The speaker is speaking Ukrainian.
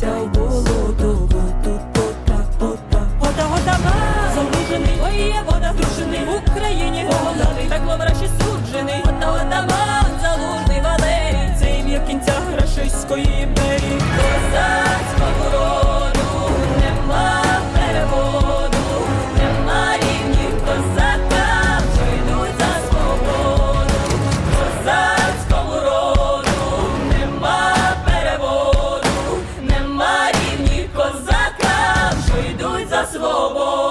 кинувся в болото, воду пота, пота, вода, залужений, ой, вода, дружений в Україні, голодний, так вовраші суджений, вода, залужний Валерій, цим є кінця грошиської імперії. Robo.